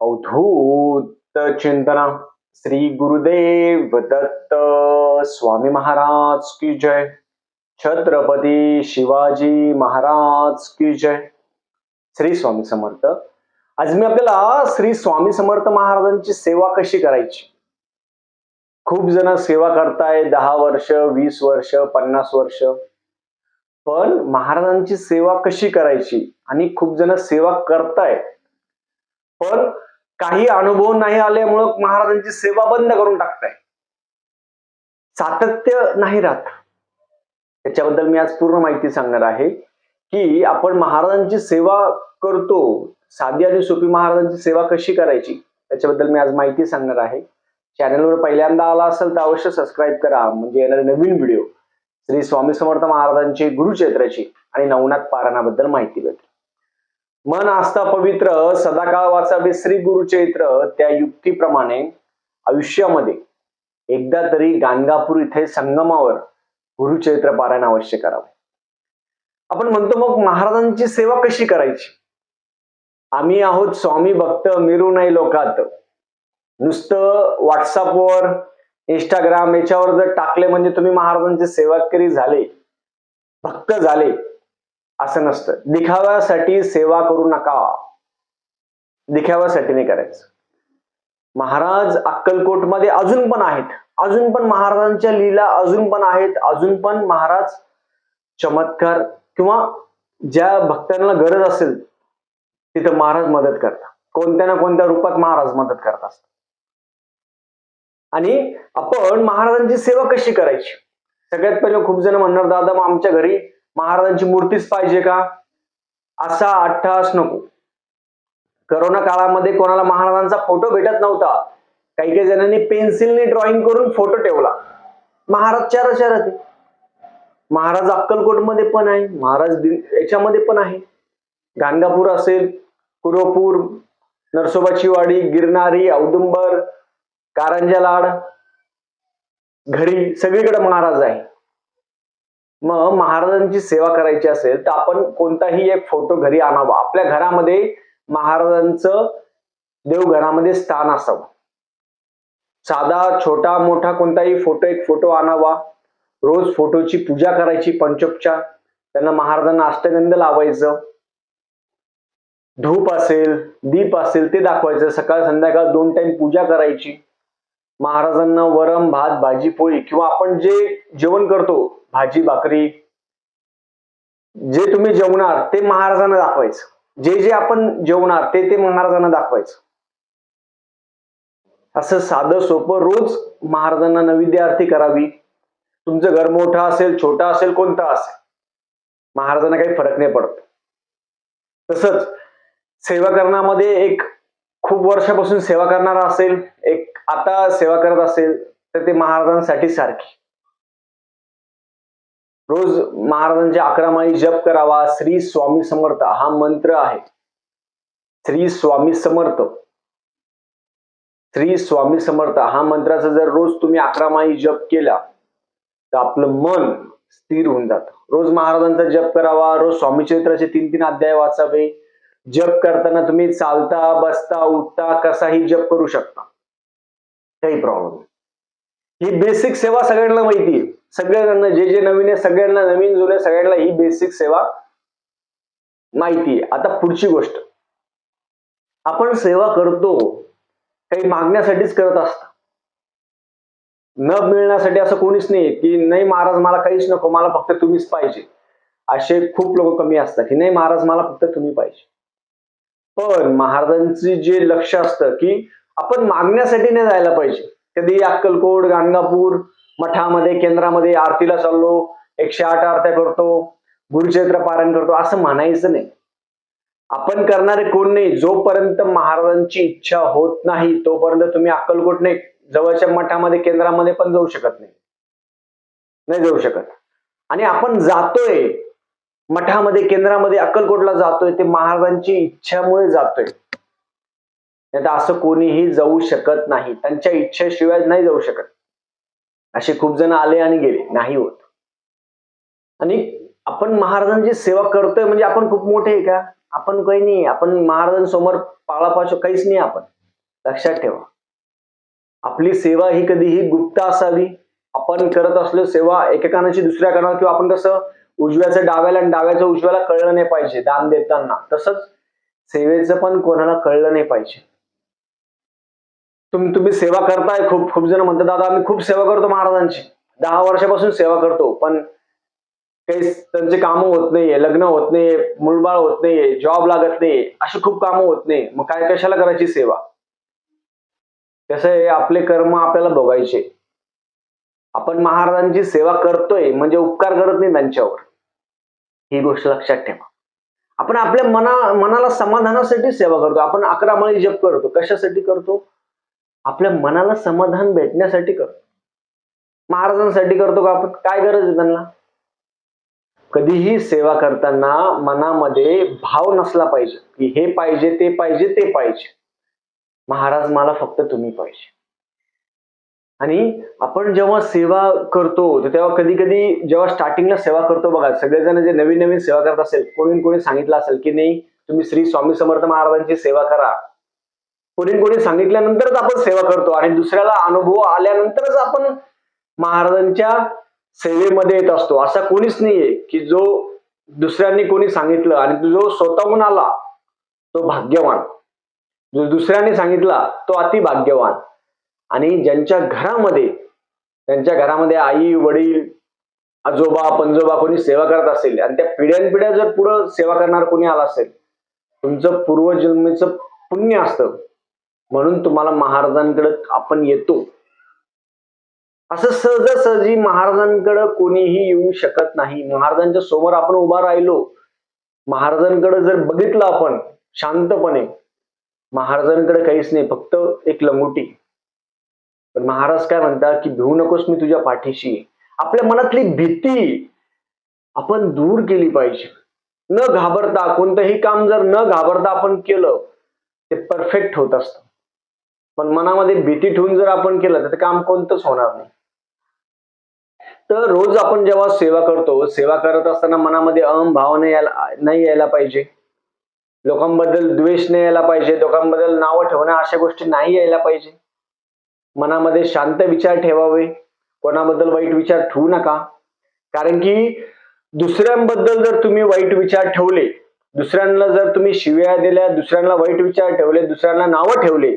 अवधूत चिंतना श्री गुरुदेव दत्त स्वामी महाराज की जय। छत्रपती शिवाजी महाराज की जय। श्री स्वामी समर्थ। आज मी आपल्याला श्री स्वामी समर्थ महाराजांची सेवा कशी करायची? खूप जण सेवा करताय दहा वर्ष वीस वर्ष पन्नास वर्ष. पण महाराजांची सेवा कशी करायची? आणि खूप जण सेवा करतायत. पण काही अनुभव नाही आल्यामुळं महाराजांची सेवा बंद करून टाकताय. सातत्य नाही राहत. त्याच्याबद्दल मी आज पूर्ण माहिती सांगणार आहे की आपण महाराजांची सेवा करतो. साधी आणि सोपी महाराजांची सेवा कशी करायची त्याच्याबद्दल मी आज माहिती सांगणार आहे. चॅनलवर पहिल्यांदा आला असेल तर अवश्य सबस्क्राईब करा म्हणजे येणारे नवीन व्हिडिओ श्री स्वामी समर्थ महाराजांची गुरुक्षेत्राची आणि नवनाथ पारायणाबद्दल माहिती भेटेल. मन आस्था पवित्र सदाकाळ वाचावे श्री गुरुचैत्र त्या युक्तीप्रमाणे आयुष्यामध्ये एकदा तरी गाणगापूर इथे संगमावर गुरुचैत्र पारायण अवश्य करावे. आपण म्हणतो मग महाराजांची सेवा कशी करायची? आम्ही आहोत स्वामी भक्त मिरू नाही लोकात. नुसतं व्हॉट्सअपवर इंस्टाग्राम याच्यावर जर टाकले म्हणजे तुम्ही महाराजांचे सेवाकरी झाले भक्त झाले. असं नसतं. दिखाव्यासाठी सेवा करू नका. दिखाव्यासाठी नाही करायचं. महाराज अक्कलकोटमध्ये अजून पण आहेत. अजून पण महाराजांच्या लीला अजून पण आहेत. अजून पण महाराज चमत्कार किंवा ज्या भक्तांना गरज असेल तिथं महाराज मदत करतात. कोणत्या ना कोणत्या रूपात महाराज मदत करत असतात. आणि आपण महाराजांची सेवा कशी करायची? सगळ्यात पहिले खूप जण म्हणणार दादा मग आमच्या घरी महाराजांची मूर्तीच पाहिजे का? असा अट्टहास नको. करोना काळामध्ये कोणाला महाराजांचा फोटो भेटत नव्हता. काही काही जणांनी पेन्सिलने ड्रॉइंग करून फोटो ठेवला. महाराज चार चार महाराज अक्कलकोटमध्ये पण आहे. महाराज याच्यामध्ये पण आहे. गाणगापूर असेल कुरोपूर नरसोबाची वाडी गिरणारी औदुंबर कारंजा लाड घरी सगळीकडे महाराज आहे. मग महाराजांची सेवा करायची असेल तर आपण कोणताही एक फोटो घरी आणावा. आपल्या घरामध्ये महाराजांचं देवघरामध्ये स्थान असावं. साधा छोटा मोठा कोणताही फोटो एक फोटो आणावा. रोज फोटोची पूजा करायची पंचोपचार त्यांना महाराजांना अष्टगंध लावायचं. धूप असेल दीप असेल ते दाखवायचं. सकाळ संध्याकाळ दोन टाइम पूजा करायची. महाराजांना वरम भात भाजी पोळी किंवा आपण जे जेवण करतो भाजी भाकरी जे तुम्ही जेवणार ते महाराजांना दाखवायचं. जे जे आपण जेवणार ते ते महाराजांना दाखवायचं. असं साधं सोपं रोज महाराजांना नैवेद्य आरती करावी. तुमचं घर मोठं असेल छोटा असेल कोणता असेल महाराजांना काही फरक नाही पडत. तसंच सेवा करण्यामध्ये एक खूप वर्षापासून सेवा करणारा असेल एक आता सेवा करत असेल तर ते महाराजांसाठी सारखी. रोज महाराजांच्या अकरा माळी जप करावा. श्री स्वामी समर्थ हा मंत्र आहे. श्री स्वामी समर्थ. श्री स्वामी समर्थ हा मंत्राचा जर रोज तुम्ही अकरा माळी जप केला तर आपलं मन स्थिर होऊन जात. रोज महाराजांचा जप करावा. रोज स्वामी चरित्राचे तीन तीन अध्याय वाचावे. जप करताना तुम्ही चालता बसता उठता कसाही जप करू शकता. काही प्रॉब्लेम ही बेसिक सेवा सगळ्यांना माहिती आहे. सगळ्यांना जे जे नवीन आहे सगळ्यांना नवीन जुने सगळ्यांना ही बेसिक सेवा माहिती आहे. आता पुढची गोष्ट. आपण सेवा करतो काही मागण्यासाठीच करत असत. न मिळण्यासाठी असं कोणीच नाही की नाही महाराज मला काहीच नको मला फक्त तुम्हीच पाहिजे. असे खूप लोक कमी असतात की नाही महाराज मला फक्त तुम्ही पाहिजे. पण महाराजांचे जे लक्ष असतं की आपण मागण्यासाठी नाही जायला पाहिजे. कधी अक्कलकोट गाणगापूर मठामध्ये केंद्रामध्ये आरतीला चाललो एकशे आठ आरत्या करतो गुरुचैत्र पारायण करतो असं म्हणायचं नाही. आपण करणारे कोण नाही जोपर्यंत महाराजांची इच्छा होत नाही तोपर्यंत तुम्ही अक्कलकोट नाही जवळच्या मठामध्ये केंद्रामध्ये पण जाऊ शकत नाही. नाही जाऊ शकत. आणि आपण जातोय मठामध्ये केंद्रामध्ये अक्कलकोटला जातोय ते महाराजांची इच्छामुळे जातोय. नाही तर असं कोणीही जाऊ शकत नाही त्यांच्या इच्छेशिवाय नाही जाऊ शकत. असे खूप जण आले आणि गेले. नाही होत. आणि आपण महाराजांची सेवा करतोय म्हणजे आपण खूप मोठे आहे का? आपण काही नाही. आपण महाराजांसमोर पाळापाचो काहीच नाही आपण. लक्षात ठेवा. आपली सेवा ही कधीही गुप्त असावी. आपण करत असलो सेवा एका कानाची दुसऱ्या कानावर किंवा आपण कसं उजव्याचं डाव्याला आणि डाव्याचं उजव्याला कळलं नाही पाहिजे दान देताना. तसंच सेवेचं पण कोणाला कळलं नाही पाहिजे. तुम्ही तुम्ही सेवा करताय खूप खूप जण म्हणतात दादा आम्ही खूप सेवा करतो महाराजांची. दहा वर्षापासून सेवा करतो पण काही त्यांचे कामं होत नाहीये लग्न होत नाहीये मुलबाळ होत नाहीये जॉब लागत नाहीये अशी खूप कामं होत नाही. मग काय कशाला करायची सेवा? कसं आहे आपले कर्म आपल्याला बघायचे आपण महाराजांची सेवा करतोय म्हणजे उपकार करत नाही त्यांच्यावर. ही गोष्ट लक्षात ठेवा. आपण आपल्या मना मनाला समाधानासाठी सेवा करतो. आपण अकरा माळी जप करतो. कशासाठी करतो? आपल्या मनाला समाधान भेटण्यासाठी करतो महाराजांसाठी करतो का आपण? काय गरज आहे त्यांना? कधीही सेवा करताना मनामध्ये भाव नसला पाहिजे. की हे पाहिजे ते पाहिजे ते पाहिजे. महाराज मला फक्त तुम्ही पाहिजे. आणि आपण जेव्हा सेवा करतो तेव्हा कधी कधी जेव्हा स्टार्टिंगला सेवा करतो बघा सगळेजण जे नवीन नवीन सेवा करत असेल कोणी कोणी सांगितलं असेल की नाही तुम्ही श्री स्वामी समर्थ महाराजांची सेवा करा. कोणी कोणी सांगितल्यानंतरच आपण सेवा करतो आणि दुसऱ्याला अनुभव आल्यानंतरच आपण महाराजांच्या सेवेमध्ये येत असतो. असा कोणीच नाहीये की जो दुसऱ्यांनी कोणी सांगितलं आणि जो स्वतःहून आला तो भाग्यवान. जो दुसऱ्याने सांगितला तो अति भाग्यवान आणि ज्यांच्या घरामध्ये त्यांच्या घरामध्ये आई वडील आजोबा पंजोबा कोणी सेवा करत असेल आणि त्या पिढ्यानपिढ्या जर पुढं सेवा करणार कोणी आला असेल तुमचं पूर्वजन्मीचं पुण्य असतं. म्हणून तुम्हाला महाराजांकडे आपण येतो. असं सहजासहजी महाराजांकडे कोणीही येऊ शकत नाही. महाराजांच्या समोर आपण उभा राहिलो. महाराजांकडे जर बघितलं आपण शांतपणे महाराजांकडे काहीच नाही फक्त एक लंगोटी. पण महाराज काय म्हणतात की भिवू नकोस मी तुझ्या पाठीशी आपल्या मनातली भीती आपण दूर केली पाहिजे. न घाबरता कोणतंही काम जर न घाबरता आपण केलं ते परफेक्ट होत असतं. पण मनामध्ये भीती ठेवून जर आपण केलं तर ते काम कोणतंच होणार नाही. तर रोज आपण जेव्हा सेवा करतो सेवा करत असताना मनामध्ये अहम भाव नाही यायला नाही यायला पाहिजे. लोकांबद्दल द्वेष नाही यायला पाहिजे. लोकांबद्दल नावं ठेवणं अशा गोष्टी नाही यायला पाहिजे. मनामध्ये शांत विचार ठेवावे. कोणाबद्दल वाईट विचार ठेवू नका. कारण की दुसऱ्यांबद्दल जर तुम्ही वाईट विचार ठेवले दुसऱ्यांना जर तुम्ही शिव्या दिल्या दुसऱ्यांना वाईट विचार ठेवले दुसऱ्यांना नावं ठेवले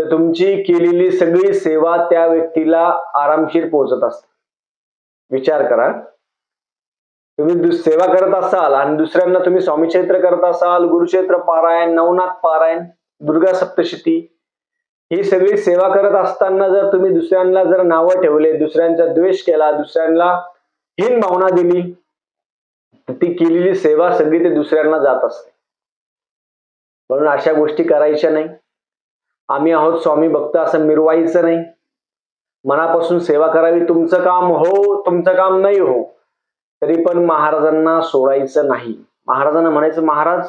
तर तुमची केलेली सगळी सेवा त्या व्यक्तीला आरामशीर पोहोचत असते. विचार करा. तुम्ही सेवा करत असाल आणि दुसऱ्यांना तुम्ही स्वामीचैत्र करत असाल गुरुक्षेत्र पारायण नवनाथ पारायण दुर्गा सप्तशती ही सगळी सेवा करत असताना जर तुम्ही दुसऱ्यांना जर नावं ठेवले दुसऱ्यांचा द्वेष केला दुसऱ्यांना हीन भावना दिली तर ती केलेली सेवा सगळी ते दुसऱ्यांना जात असते. म्हणून अशा गोष्टी करायच्या नाही. आम्ही आहोत स्वामी भक्त असं मिरवायचं नाही. मनापासून सेवा करावी तुमचं काम हो तुमचं काम नाही हो तरी पण महाराजांना सोडायचं नाही. महाराजांना म्हणायचं महाराज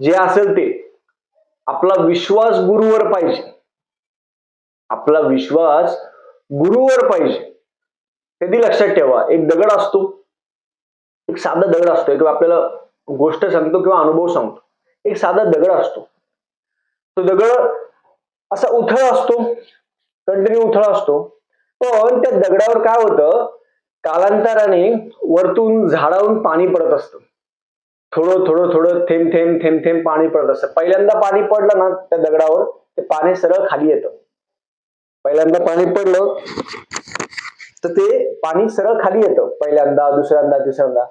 जे असेल ते आपला विश्वास गुरुवर पाहिजे. आपला विश्वास गुरुवर पाहिजे. कधी लक्षात ठेवा एक दगड असतो. एक साधा दगड असतो एक आपल्याला गोष्ट सांगतो किंवा अनुभव सांगतो. एक साधा दगड असतो. तो दगड असा उथळ असतो कंटिन्यू उथळ असतो. पण त्या दगडावर काय होतं? कालांतराने वरतून झाडावरून पाणी पडत असतं. थोडं थोडं थोडं थेंब थेंब थेंब थेंब पाणी पडत असतं. पहिल्यांदा पाणी पडलं ना त्या दगडावर ते पाणी सरळ खाली येतं. पहिल्यांदा पाणी पडलं तर ते पाणी सरळ खाली येतं. पहिल्यांदा दुसऱ्यांदा तिसऱ्यांदा.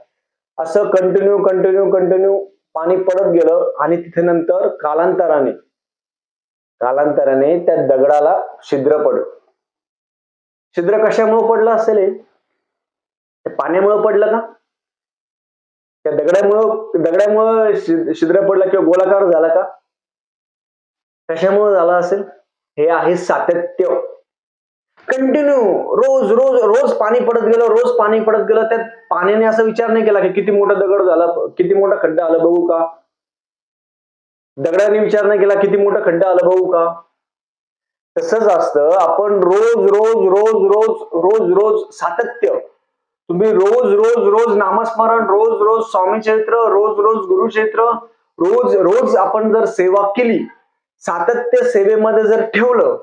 असं कंटिन्यू कंटिन्यू कंटिन्यू पाणी पडत गेलं आणि तिथे नंतर कालांतराने कालांतराने त्या दगडाला छिद्र पडलं. छिद्र कशामुळे पडलं असेल हे? पाण्यामुळं पडलं का? त्या दगडामुळं दगडामुळं छिद्र पडलं किंवा गोलाकार झाला का? कशामुळे झाला असेल? हे आहे सातत्य. कंटिन्यू रोज रोज रोज पाणी पडत गेलं रोज पाणी पडत गेलं. त्यात पाण्याने असा विचार नाही केला की किती मोठा दगड झाला किती मोठा खड्डा आला बघू का? दगडाने विचार नाही केला किती मोठा खड्डा आला भाऊ का? तसंच असतं. आपण रोज रोज रोज रोज रोज रोज सातत्य. तुम्ही रोज रोज रोज नामस्मरण रोज रोज स्वामी क्षेत्र रोज रोज गुरुक्षेत्र रोज रोज आपण जर सेवा केली सातत्य सेवेमध्ये जर ठेवलं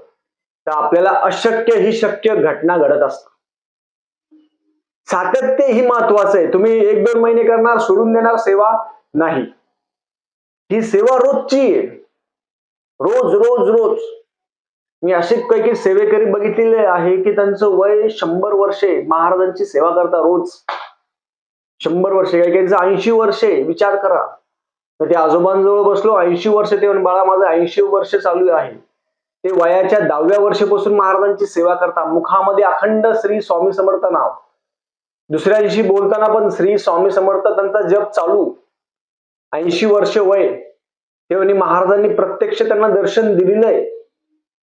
तर आपल्याला अशक्य ही शक्य घटना घडत असतात. सातत्य ही महत्वाचं आहे. तुम्ही एक दोन महिने करणार सोडून देणार सेवा नाही. ही सेवा रोजची आहे. रोज रोज रोज. मी असे काही सेवेकरी बघितलेले आहे की त्यांचं वय शंभर वर्षे. महाराजांची सेवा करता रोज. शंभर वर्षे. काही काहींचं ऐंशी वर्षे. विचार करा. तर ते आजोबांजवळ बसलो ऐंशी वर्ष ते बाळा माझं ऐंशी वर्ष चालू आहे. ते वयाच्या दहाव्या वर्षीपासून महाराजांची सेवा करता. मुखामध्ये अखंड श्री स्वामी समर्थ नाव. दुसऱ्या दिवशी बोलताना पण श्री स्वामी समर्थ त्यांचा जप चालू. ऐंशी वर्ष वय तेव्हा महाराजांनी प्रत्यक्ष त्यांना दर्शन दिलेलं आहे.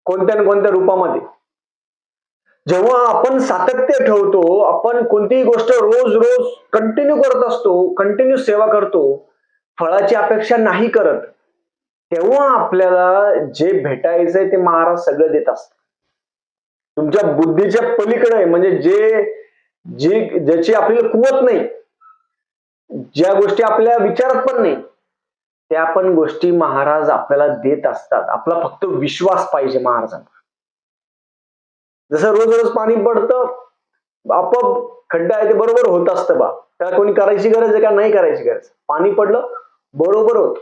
कोणत्या ना कोणत्या रूपामध्ये? जेव्हा आपण सातत्य ठेवतो आपण कोणतीही गोष्ट रोज रोज कंटिन्यू करत असतो कंटिन्यू सेवा करतो फळाची अपेक्षा नाही करत तेव्हा आपल्याला जे भेटायचंय ते महाराज सगळं देत असत तुमच्या बुद्धीच्या पलीकडे म्हणजे जे जी ज्याची आपल्याला कुवत नाही ज्या गोष्टी आपल्या विचारात पण नाही त्या पण गोष्टी महाराज आपल्याला देत असतात. आपला फक्त विश्वास पाहिजे महाराजांना जसं रोज रोज पाणी पडतं आपोआप खड्डा आहे ते बरोबर होत असतं बा. त्याला कोणी करायची गरज आहे का? नाही करायची गरज. पाणी पडलं बरोबर होत.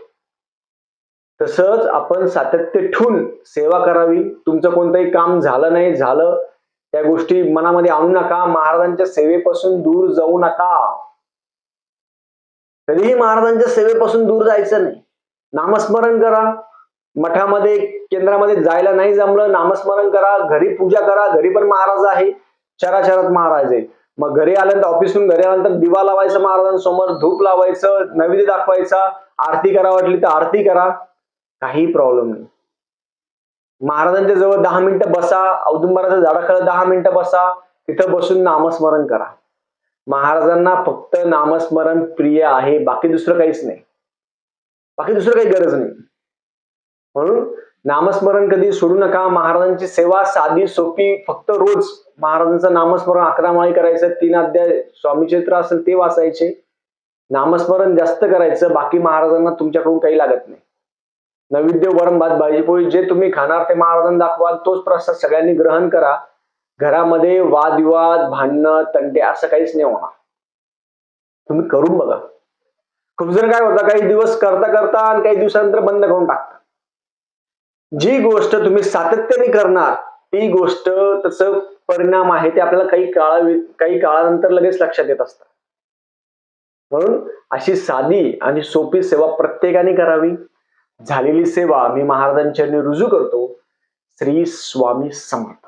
तसंच आपण सातत्य ठेवून सेवा करावी. तुमचं कोणतंही काम झालं नाही झालं त्या गोष्टी मनामध्ये आणू नका. महाराजांच्या सेवेपासून दूर जाऊ नका. कधीही महाराजांच्या सेवेपासून दूर जायचं नाही. नामस्मरण करा. मठामध्ये केंद्रामध्ये जायला नाही जमलं नामस्मरण करा. घरी पूजा करा. घरी पण महाराज आहे. चराचरात महाराज आहे मग घरी आल्यानंतर ऑफिसहून घरी आल्यानंतर दिवा लावायचा महाराजांसमोर धूप लावायचं नैवेद्य दाखवायचा आरती करा वाटली तर आरती करा. काही प्रॉब्लेम नाही. महाराजांच्या जवळ दहा मिनिटं बसा. औदुंबराच्या झाडाखाली दहा मिनिटं बसा. तिथं बसून नामस्मरण करा. महाराजांना फक्त नामस्मरण प्रिय आहे बाकी दुसरं काहीच नाही. बाकी दुसरं काही गरज नाही. म्हणून नामस्मरण कधी सोडू नका महाराजांची सेवा साधी सोपी फक्त रोज महाराजांचं नामस्मरण अकरा माळी करायचं तीन अध्याय स्वामीचरित्र असेल ते वाचायचे. नामस्मरण जास्त करायचं बाकी महाराजांना तुमच्याकडून काही लागत नाही. नैवेद्य वरम भात भाजी पोळी जे तुम्ही खाणार ते महाराजांना दाखवाल तोच प्रसाद सगळ्यांनी ग्रहण करा. घरामध्ये वादविवाद भांडणं तंटे असं काहीच नाही होणार. तुम्ही करून बघा. खूप जण काय होता काही दिवस करता करता आणि काही दिवसानंतर बंद करून टाकता. जी गोष्ट तुम्ही सातत्याने करणार ती गोष्ट तसं परिणाम आहे ते आपल्याला काही काळा काही काळानंतर लगेच लक्षात येत असतं. म्हणून अशी साधी आणि सोपी सेवा प्रत्येकाने करावी. झालेली सेवा मी महाराजांच्या रुजू करतो. श्री स्वामी समर्थ.